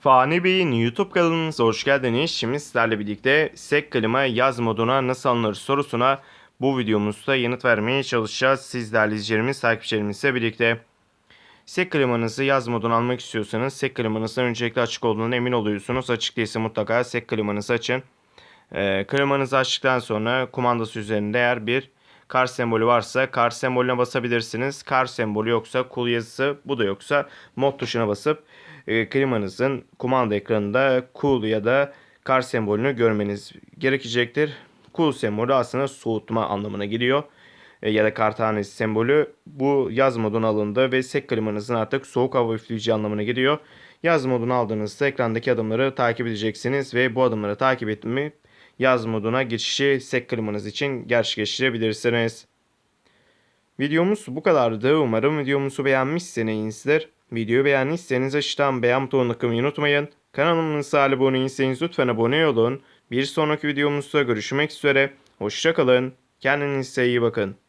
Fani Bey'in YouTube kanalımıza hoş geldiniz. Şimdi sizlerle birlikte SEK klima yaz moduna nasıl alınır sorusuna bu videomuzda yanıt vermeye çalışacağız. Sizlerle izleyicilerimiz, takipçilerimizle birlikte. SEK klimanızı yaz moduna almak istiyorsanız SEK klimanızın öncelikle açık olduğuna emin oluyorsunuz. Açık değilse mutlaka SEK klimanızı açın. Ee, klimanızı açtıktan sonra kumandası üzerinde eğer bir kar sembolü varsa kar sembolüne basabilirsiniz. Kar sembolü yoksa cool yazısı bu da yoksa mod tuşuna basıp e, klimanızın kumanda ekranında cool ya da kar sembolünü görmeniz gerekecektir. Cool sembolü aslında soğutma anlamına geliyor. E, ya da kar tanesi sembolü bu yaz moduna alındı ve sek klimanızın artık soğuk hava üfleyici anlamına geliyor. Yaz modunu aldığınızda ekrandaki adımları takip edeceksiniz ve bu adımları takip etmeyi yaz moduna geçişi sek klimanız için gerçekleştirebilirsiniz. Videomuz bu kadardı. Umarım videomuzu beğenmişsinizdir. Videoyu beğendiyseniz aşağıdan beğen butonuna tıklamayı unutmayın. Kanalımıza abone değilseniz lütfen abone olun. Bir sonraki videomuzda görüşmek üzere. Hoşçakalın. Kendinize iyi bakın.